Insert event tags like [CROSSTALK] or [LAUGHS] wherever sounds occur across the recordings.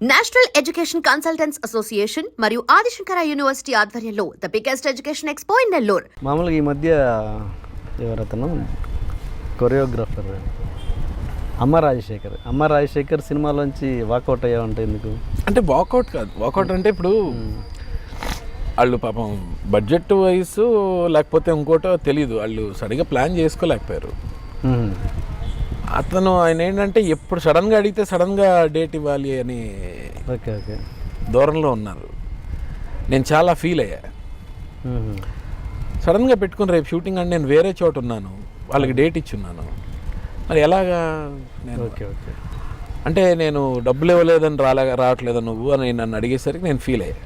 National education consultants association మరియు Adishankara university ఆధ్వర్యంలో the biggest education expo in Nellore. మామూలుగా ఈ మధ్య ఎవరతను? కొరియోగ్రాఫర్. అమ్మ రాజశేఖర్. అమ్మ రాజశేఖర్ సినిమాలోంచి వాకౌట్ అయ్యావంటే ఎందుకు? అంటే వాకౌట్ కాదు. వాకౌట్ అంటే ఇప్పుడు వాళ్ళు పాపం బడ్జెట్ వైస్ లేకపోతే ఇంకోటో తెలియదు వాళ్ళు సరిగా ప్లాన్ చేసుకోలేకపోయారు. అతను ఆయన ఏంటంటే ఎప్పుడు సడన్గా అడిగితే సడన్గా డేట్ ఇవ్వాలి అని ఓకే ఓకే. దూరంలో ఉన్నారు. నేను చాలా ఫీల్ అయ్యా. సడన్గా పెట్టుకుని రేపు షూటింగ్ అంటే నేను వేరే చోట ఉన్నాను. వాళ్ళకి డేట్ ఇచ్చున్నాను. మరి ఎలాగా? నేను ఓకే ఓకే. అంటే నేను డబ్బులు ఇవ్వలేదని రాలే రావట్లేదా నువ్వు అని నన్ను అడిగేసరికి నేను ఫీల్ అయ్యా.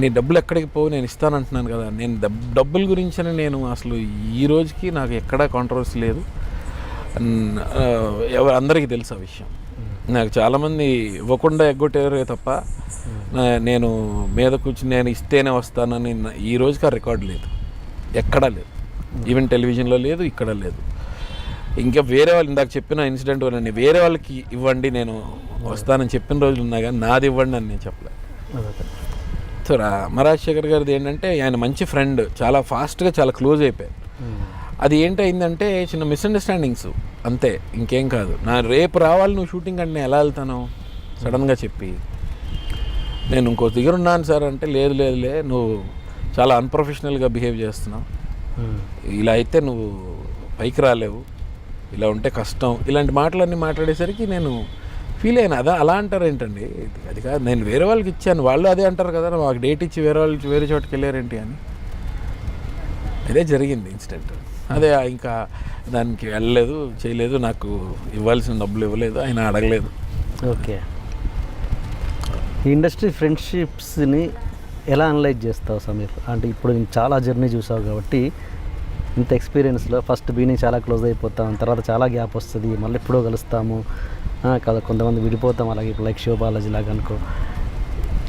నీ డబ్బులు ఎక్కడికి పోవు నేను ఇస్తానంటున్నాను కదా. నేను డబ్ డబ్బుల గురించని నేను అసలు ఈ రోజుకి నాకు ఎక్కడా కాంట్రవర్సీ లేదు. అన్- అందరికీ తెలుసు ఆ విషయం. నాకు చాలామంది ఇవ్వకుండా ఎగ్గొట్టారే తప్ప నేను మీద కూర్చుని నేను ఇస్తేనే వస్తానని ఈ రోజుకి ఆ రికార్డు లేదు. ఎక్కడా లేదు. ఈవెన్ టెలివిజన్లో లేదు ఇక్కడ లేదు. ఇంకా వేరే వాళ్ళు ఇందాక చెప్పిన ఇన్సిడెంట్ వల్ల వేరే వాళ్ళకి ఇవ్వండి నేను వస్తానని చెప్పిన రోజులు ఉన్నా కానీ నాది ఇవ్వండి అని నేను చెప్పలేదు. సో రా- మరాజశేఖర్ గారిది ఏంటంటే ఆయన మంచి ఫ్రెండ్ చాలా ఫాస్ట్గా చాలా క్లోజ్ అయిపోయారు. మ్మ్. అది ఏంటయిందంటే చిన్న మిస్అండర్స్టాండింగ్స్ అంతే ఇంకేం కాదు. నా రేపు రావాలి నువ్వు షూటింగ్ అంటే నేను ఎలా వెళ్తాను సడన్గా చెప్పి. నేను ఇంకో దగ్గర ఉన్నాను సార్ అంటే లేదు లేదు లే నువ్వు చాలా అన్ప్రొఫెషనల్గా బిహేవ్ చేస్తున్నావు. మ్మ్. ఇలా అయితే నువ్వు పైకి రాలేవు. ఇలా ఉంటే కష్టం. ఇలాంటి మాటలన్నీ మాట్లాడేసరికి నేను ఫీల్ అయినా. అదా అలా అంటారు ఏంటండి అది కాదు నేను వేరే వాళ్ళకి ఇచ్చాను. వాళ్ళు అదే అంటారు కదా మాకు డేట్ ఇచ్చి వేరే వాళ్ళు వేరే చోటుకి వెళ్ళారేంటి అని. అదే జరిగింది ఇన్సిడెంట్ అదే ఇంకా దానికి వెళ్ళలేదు చేయలేదు నాకు ఇవ్వాల్సిన డబ్బులు ఇవ్వలేదు ఆయన అడగలేదు. ఓకే. ఈ ఇండస్ట్రీ ఫ్రెండ్షిప్స్ని ఎలా అనలైజ్ చేస్తావు సమీర్? అంటే ఇప్పుడు నేను చాలా జర్నీ చూసావు కాబట్టి ఇంత ఎక్స్పీరియన్స్లో ఫస్ట్ బీని చాలా క్లోజ్ అయిపోతాం తర్వాత చాలా గ్యాప్ వస్తుంది మళ్ళీ ఎప్పుడో కలుస్తాము. కదా కొంతమంది విడిపోతాం అలాగే ఇప్పుడు లైక్ శివబాలాజీ లాగా అనుకో.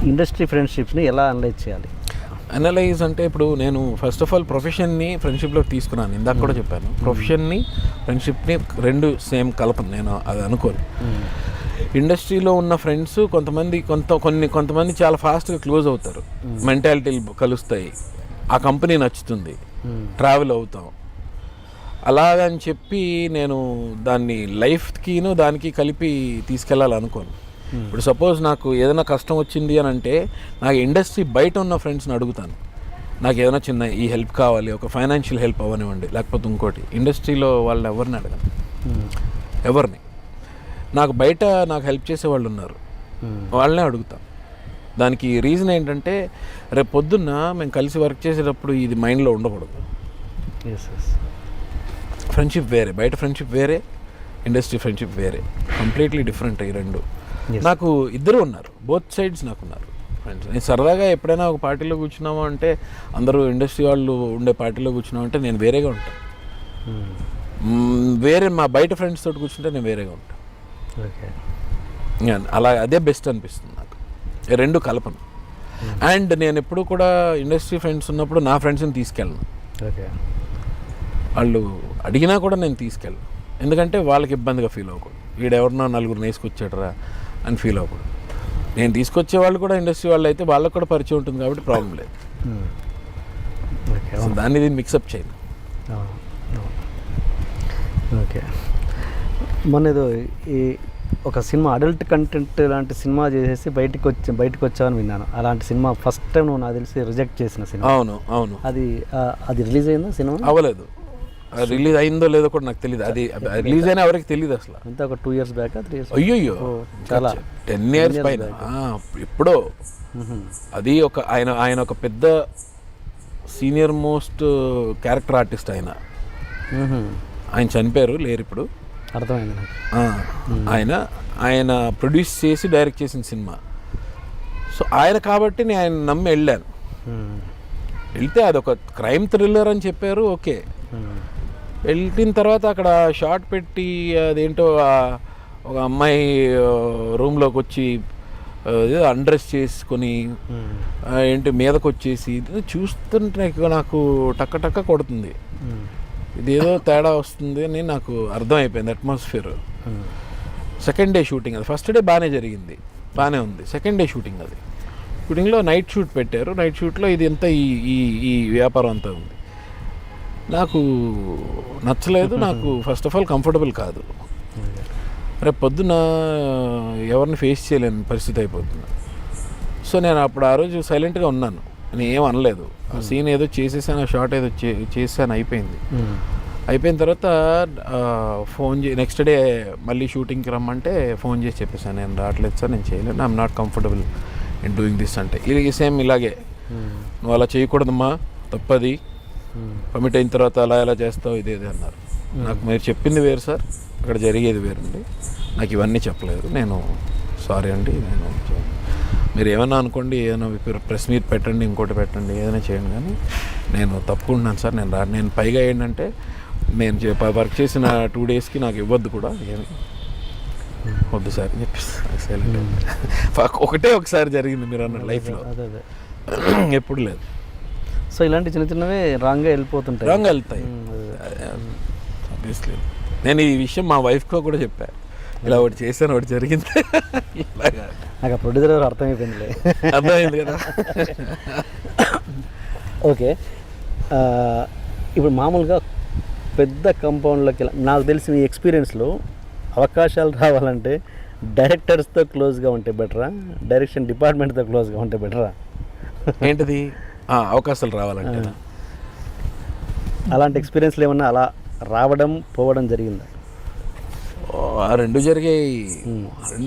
ఇండస్ట్రీ ఫ్రెండ్షిప్స్ని ఎలా అనలైజ్ చేయాలి? అనలైజ్ అంటే ఇప్పుడు నేను ఫస్ట్ ఆఫ్ ఆల్ ప్రొఫెషన్ని ఫ్రెండ్షిప్లోకి తీసుకున్నాను. ఇందాక కూడా చెప్పాను. ప్రొఫెషన్ని ఫ్రెండ్షిప్ని రెండు సేమ్ కలపను. నేను అది అనుకోను. ఇండస్ట్రీలో ఉన్న ఫ్రెండ్స్ కొంతమంది కొంత కొన్ని కొంతమంది చాలా ఫాస్ట్గా క్లోజ్ అవుతారు. మెంటాలిటీలు కలుస్తాయి. ఆ కంపెనీ నచ్చుతుంది. ట్రావెల్ అవుతాం. అలాగని చెప్పి నేను దాన్ని లైఫ్కిను దానికి కలిపి తీసుకెళ్ళాలనుకోను. ఇప్పుడు సపోజ్ నాకు ఏదైనా కష్టం వచ్చింది అని అంటే నాకు ఇండస్ట్రీ బయట ఉన్న ఫ్రెండ్స్ని అడుగుతాను. నాకు ఏదైనా చిన్న ఈ హెల్ప్ కావాలి ఒక ఫైనాన్షియల్ హెల్ప్ అవ్వనివ్వండి లేకపోతే ఇంకోటి. ఇండస్ట్రీలో వాళ్ళని ఎవరిని అడగను? ఎవరిని? నాకు బయట నాకు హెల్ప్ చేసే వాళ్ళు ఉన్నారు. వాళ్ళనే అడుగుతాం. దానికి రీజన్ ఏంటంటే రేపు పొద్దున్న మేము కలిసి వర్క్ చేసేటప్పుడు ఇది మైండ్లో ఉండకూడదు. ఎస్ ఎస్ ఫ్రెండ్షిప్ వేరే. బయట ఫ్రెండ్షిప్ వేరే ఇండస్ట్రీ ఫ్రెండ్షిప్ వేరే. కంప్లీట్లీ డిఫరెంట్ ఈ రెండు. నాకు ఇద్దరు ఉన్నారు. బోత్ సైడ్స్ నాకు ఉన్నారు ఫ్రెండ్స్ నేను సరదాగా ఎప్పుడైనా ఒక పార్టీలో కూర్చున్నామా అంటే అందరూ ఇండస్ట్రీ వాళ్ళు ఉండే పార్టీలో కూర్చున్నామంటే నేను వేరేగా ఉంటాను మ్మ్, వేరే మా బయట ఫ్రెండ్స్ తోటి కూర్చుంటే నేను వేరేగా ఉంటాను ఓకే అలా అదే బెస్ట్ అనిపిస్తుంది నాకు. రెండు కలపను. అండ్ నేను ఎప్పుడు కూడా ఇండస్ట్రీ ఫ్రెండ్స్ ఉన్నప్పుడు నా ఫ్రెండ్స్ని తీసుకెళ్ళను. ఓకే వాళ్ళు అడిగినా కూడా నేను తీసుకెళ్ళను. ఎందుకంటే వాళ్ళకి ఇబ్బందిగా ఫీల్ అవ్వకూడదు. వీడు ఎవరినో నలుగురు వేసుకొచ్చాడరా అని ఫీల్ అవ్వకూడదు. నేను తీసుకొచ్చే వాళ్ళు కూడా ఇండస్ట్రీ వాళ్ళు అయితే వాళ్ళకి కూడా పరిచయం ఉంటుంది కాబట్టి ప్రాబ్లం లేదు. ఓకే అసలు దాన్ని దీన్ని మిక్సప్ చేయను. ఓకే మొన్న ఏదో ఈ ఒక సినిమా అడల్ట్ కంటెంట్ లాంటి సినిమా చేసేసి బయటకు వచ్చి బయటకు వచ్చావని విన్నాను. అలాంటి సినిమా ఫస్ట్ టైం నువ్వు నాకు తెలిసి రిజెక్ట్ చేసిన సినిమా. అవును అవును. అది అది రిలీజ్ అయిందా సినిమా? అవ్వలేదు. రిలీజ్ అయిందో లేదో కూడా నాకు తెలియదు అది రిలీజ్ అయినా ఎవరికి తెలియదు అసలు. అంతా ఒక two years back three years అయ్యో చాలా. టెన్ ఇయర్స్ పైన. ఎప్పుడో. అది ఒక ఆయన ఆయన ఒక పెద్ద సీనియర్ మోస్ట్ క్యారెక్టర్ ఆర్టిస్ట్ ఆయన. ఆయన చనిపోయారు లేరు ఇప్పుడు. అర్థమైంది ఆయన ఆయన ప్రొడ్యూస్ చేసి డైరెక్ట్ చేసిన సినిమా. సో ఆయన కాబట్టి నేను ఆయన నమ్మి వెళ్ళాను. వెళ్తే అదొక క్రైమ్ థ్రిల్లర్ అని చెప్పారు ఓకే. వెళ్ళిన తర్వాత అక్కడ షార్ట్ పెట్టి అదేంటో ఒక అమ్మాయి రూమ్లోకి వచ్చి అండ్రెస్ చేసుకొని ఏంటి మీదకి వచ్చేసి చూస్తుంటే నాకు- టక్క టక్క కొడుతుంది. ఇదేదో తేడా వస్తుంది అని నాకు అర్థమైపోయింది అట్మాస్ఫియర్. సెకండ్ డే షూటింగ్ అది. ఫస్ట్ డే బాగానే జరిగింది. బాగానే ఉంది. సెకండ్ డే షూటింగ్ అది. షూటింగ్లో నైట్ షూట్ పెట్టారు. నైట్ షూట్లో ఇది ఎంత ఈ ఈ ఈ వ్యాపారం అంతా ఉంది. నాకు నచ్చలేదు [LAUGHS] నాకు ఫస్ట్ ఆఫ్ ఆల్ కంఫర్టబుల్ కాదు. రేపు పొద్దున ఎవరిని ఫేస్ చేయలేని పరిస్థితి అయిపోతుంది. సో నేను అప్పుడు ఆ రోజు సైలెంట్గా ఉన్నాను. నేను ఏం అనలేదు. ఆ సీన్ ఏదో చేసేసాను ఆ షార్ట్ ఏదో చే చేసాను అయిపోయింది. అయిపోయిన తర్వాత ఫోన్ చే నెక్స్ట్ డే మళ్ళీ షూటింగ్కి రమ్మంటే ఫోన్ చేసి చెప్పేసాను నేను రావట్లేదు సార్ నేను చేయలేను. I'm not comfortable in doing this అంటే. ఇది సేమ్ ఇలాగే. నువ్వు అలా చేయకూడదమ్మా. తప్పది. కమిట్ అయిన తర్వాత అలా ఎలా చేస్తావు ఇది ఇది అన్నారు. నాకు మీరు చెప్పింది వేరు సార్. అక్కడ జరిగేది వేరండి. నాకు ఇవన్నీ చెప్పలేదు. నేను సారీ అండి నేను మీరు ఏమన్నా అనుకోండి ఏదైనా ప్రెస్ మీట్ పెట్టండి ఇంకోటి పెట్టండి ఏదైనా చేయండి కానీ నేను తప్పుకుంటున్నాను సార్. నేను రా నేను పైగా ఏంటంటే నేను వర్క్ చేసిన టూ డేస్కి నాకు ఇవ్వద్దు కూడా. ఏమి? వద్దు సార్ అని చెప్పేసి. సైలెంట్ [LAUGHS] ఒకటే ఒకసారి జరిగింది మీరు అన్న లైఫ్లో. [CLEARS THROAT] ఎప్పుడు లేదు. సో ఇలాంటి చిన్న చిన్నవి రాంగ్గా వెళ్ళిపోతుంటాయి. రాంగ్ వెళ్తాయి. ఆబ్వియస్లీ నేను ఈ విషయం మా వైఫ్తో కూడా చెప్పా. ఇలా ఒకటి చేశాను ఒకటి జరిగింది. నాకు ఆ ప్రొడ్యూసర్ ఎవరు అర్థమైపోయిందిలే. అర్థమైంది కదా. ఓకే. ఇప్పుడు మామూలుగా పెద్ద కాంపౌండ్లోకి నాకు తెలిసిన ఈ ఎక్స్పీరియన్స్లో అవకాశాలు రావాలంటే డైరెక్టర్స్తో క్లోజ్గా ఉంటే బెటరా? డైరెక్షన్ డిపార్ట్మెంట్తో క్లోజ్గా ఉంటే బెటరా? ఏంటిది? అవకాశాలు రావాలంటే. అలాంటి ఎక్స్పీరియన్స్లు ఏమన్నా అలా రావడం పోవడం జరిగిందా? రెండు జరిగాయి.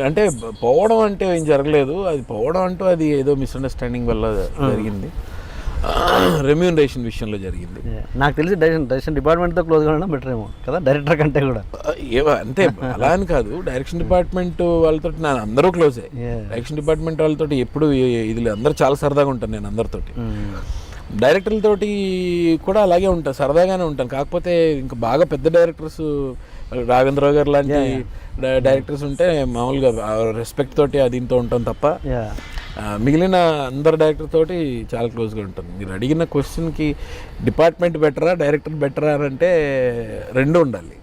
అంటే పోవడం అంటే ఏం జరగలేదు. అది పోవడం అంటూ అది ఏదో మిస్అండర్స్టాండింగ్ వల్ల జరిగింది. [COUGHS] రెమ్యూనరేషన్ విషయంలో జరిగింది. నాకు తెలిసి డైరెక్షన్ డైరెక్షన్ డిపార్ట్మెంట్తో క్లోజ్గా ఉండడం బెటర్ ఏమో కదా డైరెక్టర్ కంటే కూడా. ఏవో అంటే అలా అని కాదు డైరెక్షన్ డిపార్ట్మెంట్ వాళ్ళతో నా అందరూ క్లోజే. డైరెక్షన్ డిపార్ట్మెంట్ వాళ్ళతో ఎప్పుడు ఇది. అందరూ చాలా సరదాగా ఉంటాను నేను అందరితోటి. డైరెక్టర్లతోటి కూడా అలాగే ఉంటాను సరదాగానే ఉంటాను. కాకపోతే ఇంకా బాగా పెద్ద డైరెక్టర్స్ రాఘవేంద్రరావు గారు లాంటి డైరెక్టర్స్ ఉంటే మామూలుగా రెస్పెక్ట్ తోటి దీంతో ఉంటాం తప్ప. మిగిలిన అందరు డైరెక్టర్ తోటి చాలా క్లోజ్గా ఉంటుంది. మీరు అడిగిన క్వశ్చన్కి డిపార్ట్మెంట్ బెటరా డైరెక్టర్ బెటరా అని అంటే రెండు ఉండాలి.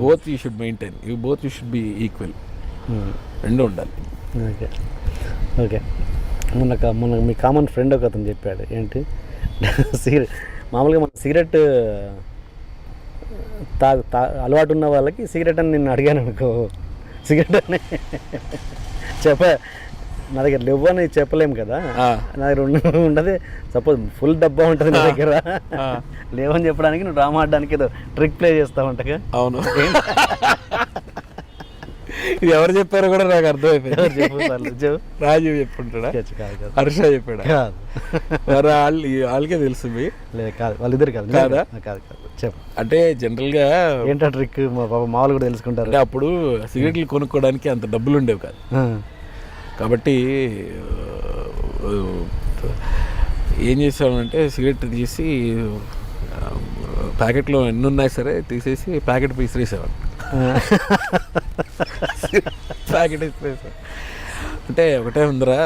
Both you should maintain you both you should be equal రెండు ఉండాలి. ఓకే. ఓకే. మొన్న మొన్న మీ కామన్ ఫ్రెండ్ ఒక అతను చెప్పాడు. ఏంటి? [LAUGHS] సిగరెట్ మామూలుగా మన సిగరెట్ తా తా అలవాటు ఉన్న వాళ్ళకి సిగరెట్ అని నిన్ను అడిగాను అనుకో. సిగరెట్ అని చెప్ప. నా దగ్గర లేవు అని చెప్పలేము కదా. నా దగ్గర ఉండ ఉండదే. సపోజ్ ఫుల్ డబ్బా ఉంటుంది నా దగ్గర. లేవని చెప్పడానికి నువ్వు డ్రామా ఆడడానికి ఏదో ట్రిక్ ప్లే చేస్తావు ఉంటగా. అవును. ఇది ఎవరు చెప్పారో కూడా నాకు అర్థమైపోయింది. రాజీవ్ చెప్పుంటాడా? హర్ష చెప్పాడా? మరి వాళ్ళు వాళ్ళకే తెలుసు కాదు. వాళ్ళిద్దరు కాదు. కాదా? కాదు కాదు. చెప్పు. అంటే జనరల్గా ఏంటో ట్రిక్? మా పాప మామూలు కూడా తెలుసుకుంటారు. అప్పుడు సిగరెట్లు కొనుక్కోవడానికి అంత డబ్బులు ఉండేవి కాదు కాబట్టి ఏం చేసామంటే సిగరెట్ తీసి ప్యాకెట్లో ఎన్ని ఉన్నాయి సరే తీసేసి ప్యాకెట్ విసిరేసేవాడు ఆ. ప్యాకెట్ విసిరేసాడు అంటే ఒకటే ఉందిరా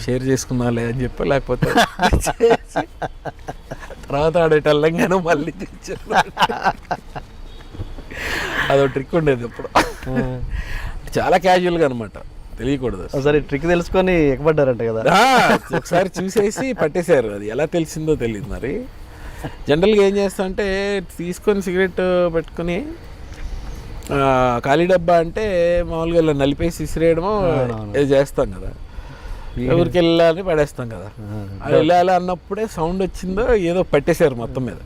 షేర్ చేసుకుందాంలే అని చెప్పి లేకపోతే తర్వాత ఆడేటల్లంగానే మళ్ళీ తెచ్చాను అదో ట్రిక్ ఉండేది అప్పుడు. చాలా క్యాజువల్గా అనమాట తెలియకూడదు ఒకసారి ట్రిక్ తెలుసుకొని ఎక్కబడ్డారంట కదా. ఒకసారి చూసేసి పట్టేశారు అది. ఎలా తెలిసిందో తెలియదు మరి. జనరల్గా ఏం చేస్తా అంటే తీసుకొని సిగరెట్ పెట్టుకొని ఖాళీ డబ్బా అంటే మామూలుగా ఇలా నలిపేసి ఇసిరేయడమో చేస్తాం కదా. ఊరికి వెళ్ళాలని పడేస్తాం కదా. అది వెళ్ళాలి అన్నప్పుడే సౌండ్ వచ్చిందో ఏదో పట్టేశారు మొత్తం మీద.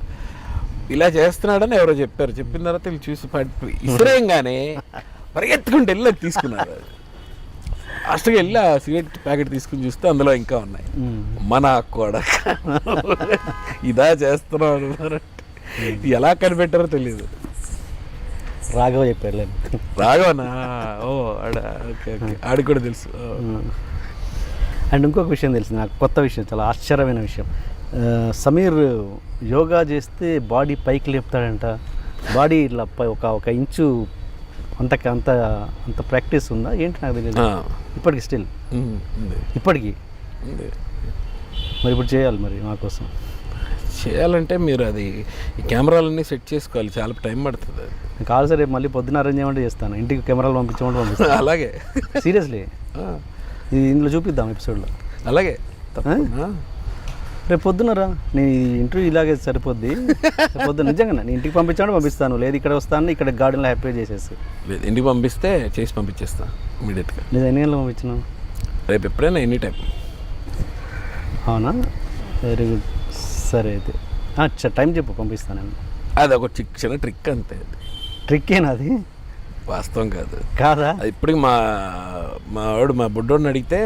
ఇలా చేస్తున్నాడని ఎవరో చెప్పారు. చెప్పిన తర్వాత వీళ్ళు చూసి పట్టి ఇసిరేయంగానే పరిగెత్తుకుంటూ వెళ్ళి తీసుకున్నారు. లాస్ట్గా వెళ్ళి ఆ సిగరెట్ ప్యాకెట్ తీసుకుని చూస్తే అందులో ఇంకా ఉన్నాయి. మన కూడా ఇదా చేస్తున్నాడు. ఎలా కనిపెట్టారో తెలియదు రాఘవ చెప్పారు రాఘవనా? ఓ ఆడ ఓకే ఓకే. ఆడికి కూడా తెలుసు. అండ్ ఇంకొక విషయం తెలిసింది నాకు కొత్త విషయం చాలా ఆశ్చర్యమైన విషయం. సమీర్ యోగా చేస్తే బాడీ పైకి లేపుతాడంట. బాడీ ఇట్లా ఒక ఒక ఇంచు అంత అంత అంత ప్రాక్టీస్ ఉందా? ఏంటి నాకు తెలియదు. ఇప్పటికి స్టిల్ ఇప్పటికి? మరి ఇప్పుడు చేయాలి మరి మా కోసం. చేయాలంటే మీరు అది ఈ కెమెరాలన్నీ సెట్ చేసుకోవాలి. చాలా టైం పడుతుంది అది. కాల్ సరే మళ్ళీ పొద్దున అరేంజ్ చేయమంటే చేస్తాను. ఇంటికి కెమెరాలు పంపించమంటే పంపిస్తాను. అలాగే. సీరియస్లీ? ఇది ఇందులో చూపిద్దాం ఎపిసోడ్లో అలాగే. తప్పకుండా. రేపు పొద్దునరా నీ ఇంటర్వ్యూ ఇలాగే సరిపోద్ది. రేపు పొద్దున్న నిజంగా నేను ఇంటికి పంపించాను పంపిస్తాను. లేదు ఇక్కడ వస్తాను ఇక్కడ గార్డెన్లో హ్యాపీ చేసేసి. లేదు ఇంటికి పంపిస్తే చేసి పంపించేస్తా ఇమీడియట్గా నేను ఎన్ని గంటలు పంపించినావు? రేపు ఎప్పుడైనా ఎనీ టైం. అవునా? వెరీ గుడ్ సరే అయితే. టైం చెప్పు పంపిస్తాను నేను. అది ఒక చిక్ చిన్న ట్రిక్ అంతే ట్రిక్ ఏనా అది? వాస్తవం కాదు. కాదా? ఇప్పటికి మా మా వాడు మా బుడ్డోడిని అడిగితే.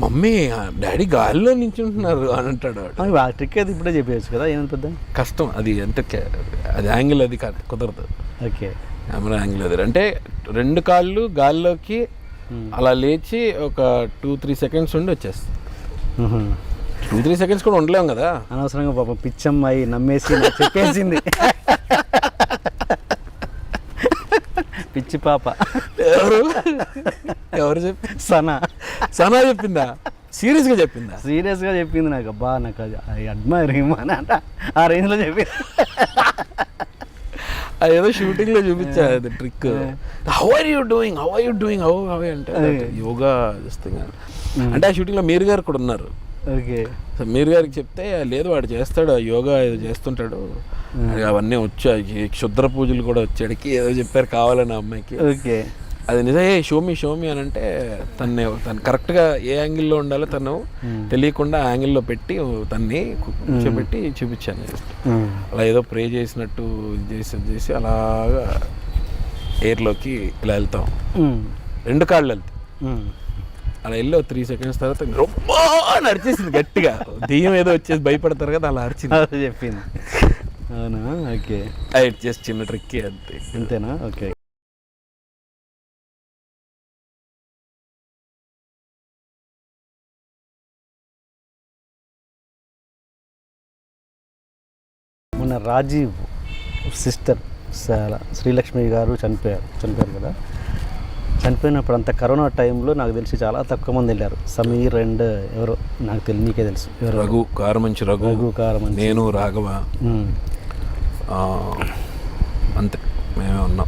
మమ్మీ డాడీ గాలిలో నించుంటున్నారు అని అంటాడు ఆ, ట్రిక్ అయితే ఇప్పుడే చెప్పేయచ్చు కదా ఏమైనా పెద్ద? కష్టం అది అంటే కే- అది యాంగిల్ అది కాదు కుదరదు. ఓకే. కెమెరా యాంగిల్ అది. అంటే రెండు కాళ్ళు గాల్లోకి. అలా లేచి ఒక టూ త్రీ సెకండ్స్ ఉండి వచ్చేస్తుంది. టూ త్రీ సెకండ్స్ కూడా ఉండలేం కదా? అనవసరంగా పాపం పిచ్చమ్మాయి నమ్మేసి చెప్పేసింది. పిచ్చి పాప. ఎవరు? ఎవరు చెప్పి? సనా. సనా చెప్పిందా? సీరియస్గా చెప్పిందా? సీరియస్గా చెప్పింది నాకు. అబ్బా నాకు అది ఐ అడ్మైర్ హిమ్ అని అంట. ఆ రేంజ్లో చెప్పింది. ఏదో షూటింగ్లో చూపించా అది trick. How are you doing how are you doing how how అంటే యోగా చేస్తుంది అంటే ఆ షూటింగ్లో మీరు గారు కూడా ఉన్నారు. ఓకే. సో మీరు గారికి చెప్తే లేదు వాడు చేస్తాడు ఆ యోగా ఏదో చేస్తుంటాడు. అవన్నీ వచ్చా ఈ క్షుద్ర పూజలు కూడా వచ్చాడికి ఏదో చెప్పారు కావాలని అమ్మాయికి. ఓకే. అది నిజమే షోమి షోమి అని అంటే తన్ని తను కరెక్ట్గా ఏ యాంగిల్లో ఉండాలో తను తెలియకుండా ఆ యాంగిల్లో పెట్టి తన్ని కూర్చోబెట్టి చూపించాను అలా ఏదో ప్రే చేసినట్టు చేసి చేసి అలాగా ఎయిర్లోకి ఇలా వెళ్తాం. రెండు కాళ్ళు వెళ్తాయి. అలా వెళ్ళి త్రీ సెకండ్స్ తర్వాత రొమ్మా అని అరిచేసింది గట్టిగా. దెయ్యం ఏదో వచ్చేసి భయపడతారు కదా అలా అరిచింది. చెప్పింది. అవునా? ఓకే. అది జస్ట్ చిన్న ట్రిక్ అంతే. అంతేనా? ఓకే. మన రాజీవ్ సిస్టర్ శ్రీలక్ష్మి గారు చనిపోయారు. చనిపోయారు కదా? చనిపోయినప్పుడు అంత కరోనా టైంలో నాకు తెలిసి చాలా తక్కువ మంది వెళ్ళారు. సమీర్ అండ్ ఎవరో నాకు తెలియదు నీకే తెలుసు. రఘు కారు మంచి రఘు. రఘు కారమంచి. నేను రాఘవ. అంతే. మేమే ఉన్నాం.